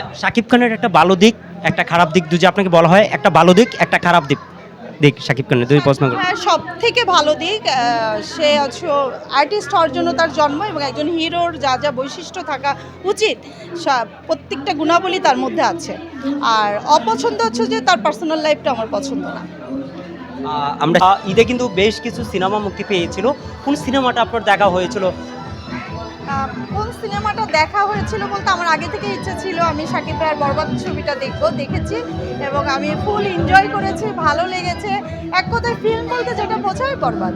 আচ্ছা শাকিব খানের একটা ভালো দিক একটা খারাপ দিক দুজি আপনাকে বলা হয় একটা ভালো দিক একটা খারাপ দিক। দিক শাকিব খানের দুই প্রশ্ন হ্যাঁ সব থেকে ভালো দিক সে হচ্ছে আর্টিস্ট হওয়ার জন্য তার জন্ম এবং একজন হিরোর যা যা বৈশিষ্ট্য থাকা উচিত সব- প্রত্যেকটা গুণাবলী তার মধ্যে আছে। আর অপছন্দ হচ্ছে যে তার পার্সোনাল লাইফটা আমার পছন্দ না। আমরা ঈদে কিন্তু বেশ কিছু সিনেমা মুক্তি পেয়েছিল। কোন সিনেমাটা আপনার দেখা হয়েছিল? কোন সিনেমাটা দেখা হয়েছিল বলতে আমার আগে থেকে ইচ্ছা ছিল আমি সাকিব ভাইয়ের বরবাদ ছবিটা দেখব দেখেছি এবং আমি ফুল এনজয় করেছি ভালো লেগেছে। এক কথায় ফিল্ম বলতে যেটা বোঝায় বরবাদ।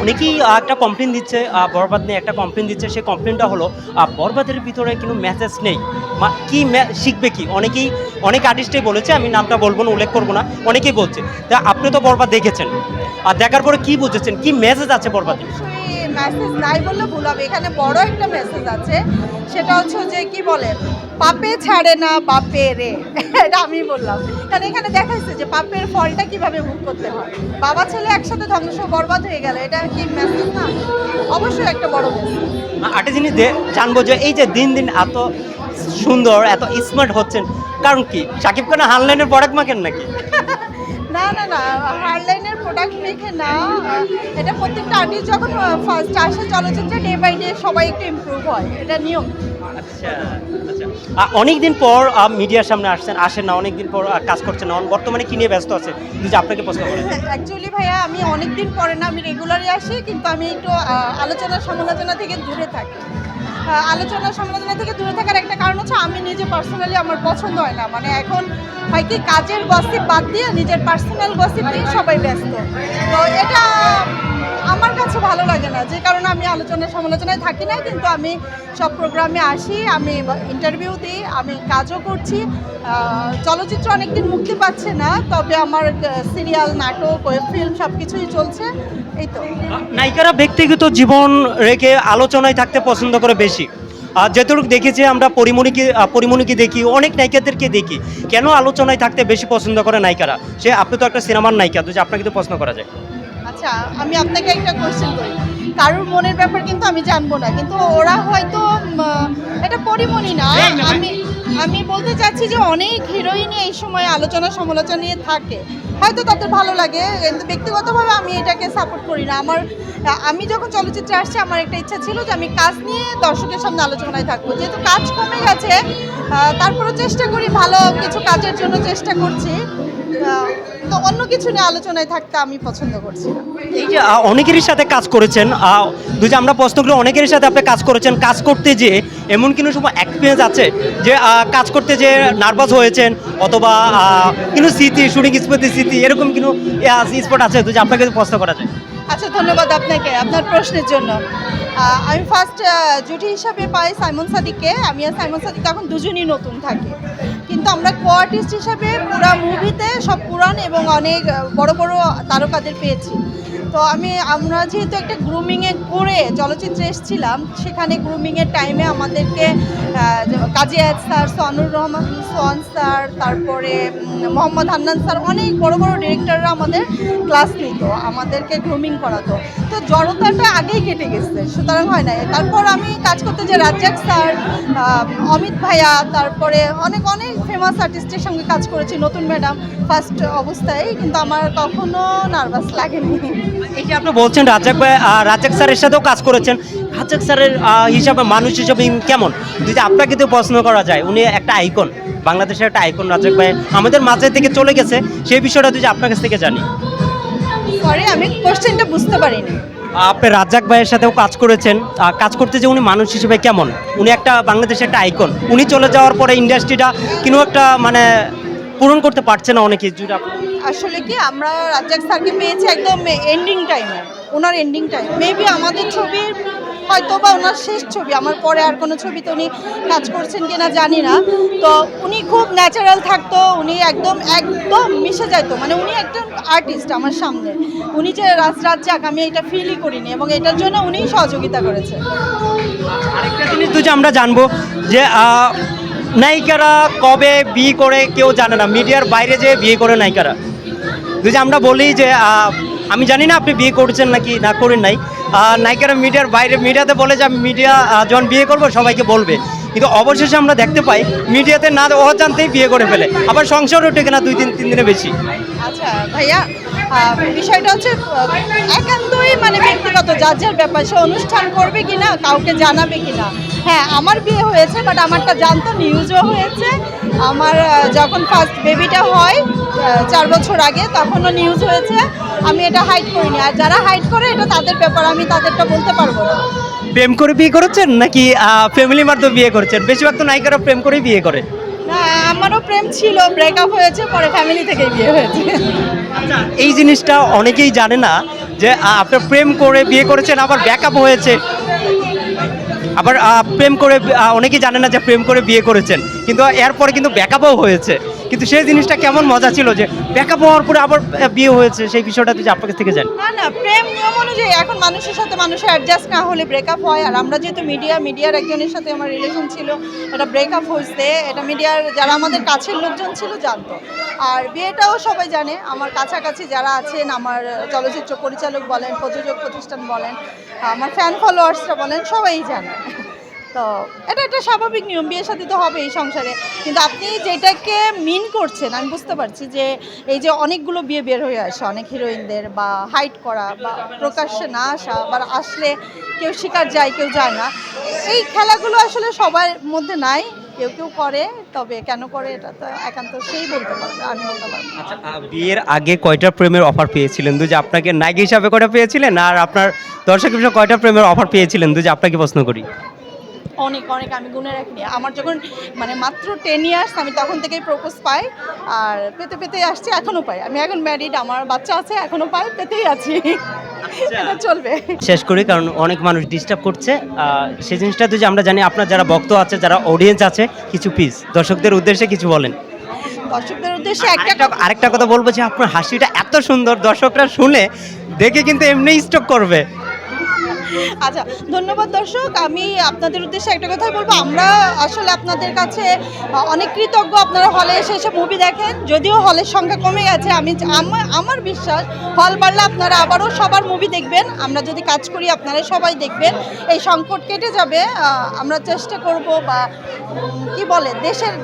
অনেকেই একটা কমপ্লেন দিচ্ছে বরবাদ নিয়ে একটা কমপ্লেন দিচ্ছে সেই কমপ্লেনটা হলো বরবাদের ভিতরে কিন্তু মেসেজ নেই। মা- কি শিখবে কি? অনেকেই অনেক আর্টিস্টই বলেছে আমি নামটা বলব না উল্লেখ করব না অনেকেই বলছে তা আপনি তো বরবাদ দেখেছেন। আর দেখার পরে কি বুঝেছেন? কি মেসেজ আছে বরবাদে মেসেজ নাই বললে ভুল হবে। এখানে বড় একটা মেসেজ আছে। সেটা হচ্ছে যে কি বলে? পাপে ছাড়ে না বাপে রে। এটা আমি বললাম। কারণ এখানে দেখাইছে যে পাপের ফলটা কীভাবে ভোগ করতে হয়। বাবা ছেলে একসাথে ধ্বংস বরবাদ হয়ে গেল। এটা কি মেসেজ না? অবশ্যই একটা বড় মেসেজ আরেকটা জিনিস জানব যে এই যে দিন দিন এত সুন্দর এত স্মার্ট হচ্ছেন কারণ কি? সাকিব খান হানলাইনের প্রোডাক্ট মাকেন নাকি? না না না হারলাইনের প্রোডাক্ট মেখে না। এটা প্রত্যেকটা আর্টিস্ট যখন ফার্স্ট আসে চলচ্চিত্রে ডে বাই ডে সবাই একটু ইমপ্রুভ হয়। এটা নিয়ম। আচ্ছা আচ্ছা। অনেক দিন পর মিডিয়ার সামনে আসছেন আসেন না অনেক দিন পর কাজ করছেন না বর্তমানে কি নিয়ে ব্যস্ত আছে? যদি আপনাকে প্রশ্ন করেন। অ্যাকচুয়ালি ভাইয়া আমি অনেক দিন পরে না আমি রেগুলারই আসি কিন্তু আমি একটু আলোচনা সমালোচনা থেকে দূরে থাকি। আলোচনা সমালোচনা থেকে দূরে থাকার একটা কারণ হচ্ছে আমি নিজে পার্সোনালি আমার পছন্দ হয় না। মানে এখন হয় কি কাজের গসিপ বাদ দিয়ে নিজের পার্সোনাল গসিপ দিয়ে সবাই ব্যস্ত। তো এটা আমার কাছে ভালো লাগে না। যে কারণে আমি আলোচনা সমালোচনায় থাকি না কিন্তু আমি সব প্রোগ্রামে আসি, আমি ইন্টারভিউ দিই, আমি কাজও করছি। চলচ্চিত্র অনেকদিন মুক্তি পাচ্ছে না, তবে আমার সিরিয়াল নাটক ওয়েব ফিল্ম সব কিছুই চলছে, এই তো। নায়িকারা ব্যক্তিগত জীবন রেখে আলোচনায় থাকতে পছন্দ করে বেশি। আর যতটুকু দেখেছি, আমরা পরিমণিকে পরিমণিকে দেখি, অনেক নায়িকাদেরকে দেখি। কেন আলোচনায় থাকতে বেশি পছন্দ করে নায়িকারা? সে, আপনি তো একটা সিনেমার নায়িকা, তো যে আপনাকে তো প্রশ্ন করা যায়। আচ্ছা আমি আপনাকে একটা কোশ্চেন করি। কারোর মনের ব্যাপার কিন্তু আমি জানব না কিন্তু ওরা হয়তো এটা পরিমণি না। আমি আমি বলতে চাচ্ছি যে অনেক হিরোইনই এই সময় আলোচনা সমালোচনা নিয়ে থাকে। হয়তো তাদের ভালো লাগে কিন্তু ব্যক্তিগতভাবে আমি এটাকে সাপোর্ট করি না। আমার আমি যখন চলচ্চিত্রে আসছি আমার একটা ইচ্ছা ছিল যে আমি কাজ নিয়ে দর্শকের সামনে আলোচনায় থাকব। যেহেতু কাজ কমে গেছে আহ, তারপরেও চেষ্টা করি ভালো কিছু কাজের জন্য চেষ্টা করছি। অন্য কিছু নিয়ে আলোচনায় থাকতে আমি পছন্দ করছি এই যে অনেকেরই সাথে কাজ করেছেন দুই যে আমরা প্রশ্ন করি অনেকেরই সাথে আপনি কাজ করেছেন কাজ করতে যে এমন কোনো সময় এক্সপিরিয়েন্স আছে যে কাজ করতে যে নার্ভাস হয়েছেন অথবা আহ, কোনো স্মৃতি শুটিং স্মৃতি স্মৃতি এরকম কোনো স্পট আছে যে আপনাকে প্রশ্ন করা যায়? আচ্ছা ধন্যবাদ আপনাকে, আপনার প্রশ্নের জন্য। আমি ফার্স্ট জুটি হিসাবে পাই সাইমন সাদিককে। আমি আর সাইমন সাদিক এখন দুজনই নতুন থাকি। কিন্তু আমরা কো আর্টিস্ট হিসাবে পুরা মুভিতে সব পুরান এবং অনেক বড় বড় তারকাদের পেয়েছি। তো আমি, আমরা যেহেতু একটা গ্রুমিংয়ে করে চলচ্চিত্রে এসেছিলাম, সেখানে গ্রুমিংয়ের টাইমে আমাদেরকে কাজী আয়াত স্যার সনুর রহমান, সোয়ান স্যার, তারপরে মোহাম্মদ হান্নান স্যার, অনেক বড় বড় ডিরেক্টররা আমাদের ক্লাস নিত, আমাদেরকে গ্রুমিং করাতো। তো জড়তাটা আগেই কেটে গেছে, সুতরাং হয় না তারপর আমি কাজ করতে যে রাজ্জাক স্যার অমিত ভাইয়া, তারপরে অনেক অনেক ফেমাস আর্টিস্টের সঙ্গে কাজ করেছি, নতুন ম্যাডাম ফার্স্ট অবস্থায়, কিন্তু আমার কখনো নার্ভাস লাগেনি। এই যে আপনি বলছেন রাজ্জাক ভাই আহ, রাজ্জাক স্যারের সাথেও কাজ করেছেন। রাজ্জাক স্যারের হিসাবে মানুষ হিসাবে কেমন? যদি আপনাকে তো প্রশ্ন করা যায় উনি একটা আইকন বাংলাদেশের একটা আইকন রাজ্জাক ভাই। আমাদের মাঝে থেকে চলে গেছে সেই বিষয়টা যদি আপনার কাছ থেকে জানি। পরে আমি কোশ্চেনটা বুঝতে পারিনি। আপনি রাজ্জাক ভাইয়ের সাথেও কাজ করেছেন কাজ করতে যে উনি মানুষ হিসেবে কেমন? উনি একটা বাংলাদেশের একটা আইকন উনি চলে যাওয়ার পরে ইন্ডাস্ট্রিটা কোনো একটা মানে পূরণ করতে পারছে না অনেকে আপনি আসলে কি আমরা রাজ্জাক স্যারকে পেয়েছি একদম এন্ডিং টাইমে ওনার এন্ডিং টাইম মেবি আমাদের ছবির হয়তো বা ওনার শেষ ছবি আমার পরে আর কোনো ছবিতে উনি কাজ করছেন কিনা জানি না। তো উনি খুব ন্যাচারাল থাকতো উনি একদম একদম মিশে যাইতো। মানে উনি একজন আর্টিস্ট আমার সামনে। উনি যে রাজ রাজ্জাক আমি এটা ফিলই করিনি এবং এটার জন্য উনি সহযোগিতা করেছে আরেকটা জিনিস যে আমরা জানব যে নায়িকারা কবে বিয়ে করে কেউ জানে না। মিডিয়ার বাইরে যে বিয়ে করে নায়িকারা। তো যে আমরা বলি যে আমি জানি না আপনি বিয়ে করছেন নাকি না করেন নাই। নায়িকারা মিডিয়ার বাইরে, মিডিয়াতে বলে যে, আমি মিডিয়া যখন বিয়ে করব সবাইকে বলবে। কিন্তু অবশেষে আমরা দেখতে পাই, মিডিয়াতে না অজান্তেই বিয়ে করে ফেলে। আবার সংসারও টেকে না দুই তিন তিন দিনে বেশি। আচ্ছা ভাইয়া বিষয়টা হচ্ছে একান্তই মানে ব্যক্তিগত, যার যার ব্যাপার, সে অনুষ্ঠান করবে কিনা, কাউকে জানাবে কিনা। হ্যাঁ আমার বিয়ে হয়েছে বাট আমারটা জানতো নিউজও হয়েছে। আমার যখন ফার্স্ট বেবিটা হয় চার বছর আগে, তখনও নিউজ হয়েছে। আমি এটা হাইড করিনি। আর যারা হাইড করে, এটা তাদের ব্যাপার, আমি তাদেরটা বলতে পারব না। প্রেম করে বিয়ে করেছেন, নাকি ফ্যামিলির মাধ্যমে বিয়ে করেছেন? বেশিরভাগ তো নায়িকারা প্রেম করেই বিয়ে করে। না, আমারও প্রেম ছিল ব্রেকআপ হয়েছে, পরে ফ্যামিলি থেকে বিয়ে হয়েছে। এই জিনিসটা অনেকেই জানে না যে আপনার প্রেম করে বিয়ে করেছেন, আবার ব্যাকআপ হয়েছে। আবার প্রেম করে অনেকেই জানে না যে, প্রেম করে বিয়ে করেছেন। কিন্তু এরপরে কিন্তু ব্যাকআপও হয়েছে। কিন্তু সেই জিনিসটা কেমন মজা ছিল যে ব্যাকআপ হওয়ার পরে আবার বিয়ে হয়েছে, সেই বিষয়টা যদি আপনার থেকে জানি। না না, প্রেম নিয়ম অনুযায়ী এখন মানুষের সাথে মানুষের অ্যাডজাস্ট না হলে ব্রেকআপ হয়। আর আমরা যেহেতু মিডিয়া মিডিয়ার একজনের সাথে আমার রিলেশন ছিল, এটা ব্রেকআপ হয়েছে, এটা মিডিয়ার যারা আমাদের কাছের লোকজন ছিল জানতো। আর বিয়েটাও সবাই জানে, আমার কাছাকাছি যারা আছেন, আমার চলচ্চিত্র পরিচালক বলেন, প্রযোজক প্রতিষ্ঠান বলেন, আমার ফ্যান ফলোয়ার্সরা বলেন, সবাই জানে। তো এটা একটা স্বাভাবিক নিয়ম, বিয়ের সাথে তো হবেই সংসারে। কিন্তু আপনি যেটাকে মিন করছেন, আমি বুঝতে পারছি যে এই যে অনেকগুলো বিয়ে বের হয়ে আসে, অনেক হিরোইনদের বা হাইট করা বা প্রকাশ্যে না আসা বা আসলে কেউ শিকার যায়, কেউ যায় না। এই খেলাগুলো আসলে সবার মধ্যে নাই, কেউ কেউ করে, তবে কেন করে এটা তো একান্ত সেই বলতে পারবে, আমি বলতে পারব আচ্ছা বিয়ের আগে কয়টা প্রেমের অফার পেয়েছিলেন? দুই যে আপনাকে নায়িকা হিসাবে কয়টা পেয়েছিলেন? আর আপনার দর্শক হিসেবে কয়টা প্রেমের অফার পেয়েছিলেন? দুই যে আপনাকে প্রশ্ন করি। অনেক অনেক আমি গুনে রাখিনি। আমার যখন মানে মাত্র টেন ইয়ার্স আমি তখন থেকেই প্রপোজ পাই আর পেতে পেতে আসছি এখনও পাই। আমি এখন ম্যারিড আমার বাচ্চা আছে এখনও পাই পেতেই আছি। এটা চলবে। শেষ করি কারণ অনেক মানুষ ডিস্টার্ব করছে। সেই জিনিসটা তো যে আমরা জানি আপনার যারা ভক্ত আছে যারা অডিয়েন্স আছে কিছু পিস দর্শকদের উদ্দেশ্যে কিছু বলেন। দর্শকদের উদ্দেশ্যে একটা আরেকটা কথা বলব যে আপনার হাসিটা এত সুন্দর দর্শকরা শুনে দেখে কিন্তু এমনি স্টক করবে। আচ্ছা ধন্যবাদ দর্শক। আমি আপনাদের উদ্দেশ্যে একটা কথাই বলব। আমরা আসলে আপনাদের কাছে অনেক কৃতজ্ঞ। আপনারা হলে এসে এসে মুভি দেখেন। যদিও হলের সংখ্যা কমে গেছে, আমি আমার বিশ্বাস হল বাড়লে আপনারা আবারও সবার মুভি দেখবেন। আমরা যদি কাজ করি, আপনারা সবাই দেখবেন। এই সংকট কেটে যাবে। আমরা চেষ্টা করব বা কি বলে, দেশের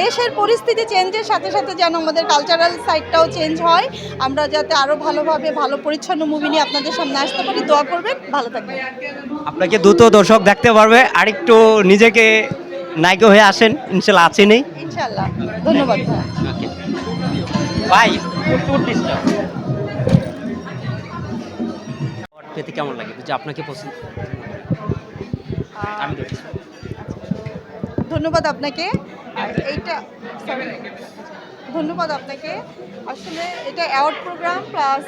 দেশের পরিস্থিতি চেঞ্জের সাথে সাথে যেন আমাদের কালচারাল সাইডটাও চেঞ্জ হয়। আমরা যাতে আরও ভালোভাবে, ভালো পরিচ্ছন্ন মুভি নিয়ে আপনাদের সামনে আসতে পারি। দোয়া করবেন। ভালো থাকবেন। আপনাকে দ্রুত দর্শক দেখতে পারবে আরেকটু নিজেকে নায়িকা হয়ে আসেন ইনশাল্লাহ আছেনই ইনশাল্লাহ ধন্যবাদ ভাই। পেতে কেমন লাগে? যে আপনাকে পছন্দ। ধন্যবাদ আপনাকে। এইটা ধন্যবাদ আপনাকে। আসলে এটা অ্যাওয়ার্ড প্রোগ্রাম প্লাস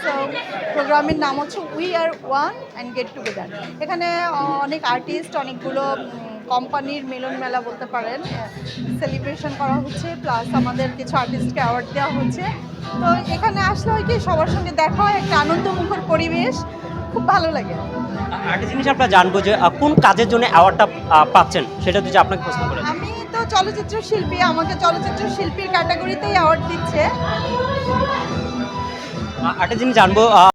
প্রোগ্রামের নাম হচ্ছে we are one and get together এখানে অনেক আর্টিস্ট অনেকগুলো কোম্পানির মিলন মেলা বলতে পারেন সেলিব্রেশন করা হচ্ছে প্লাস আমাদের কিছু আর্টিস্টকে অ্যাওয়ার্ড দেওয়া হচ্ছে। তো এখানে আসলে হয় কি সবার সঙ্গে দেখা হয় একটা আনন্দমুখর পরিবেশ খুব ভালো লাগে। একটা জিনিস আমরা জানব যে কোন কাজের জন্য অ্যাওয়ার্ডটা পাচ্ছেন? সেটা যদি আপনাকে প্রশ্ন করেন। আমি তো চলচ্চিত্র শিল্পী আমাকে চলচ্চিত্র শিল্পীর ক্যাটাগরিতেই অ্যাওয়ার্ড দিচ্ছে। একটা জিনিস জানব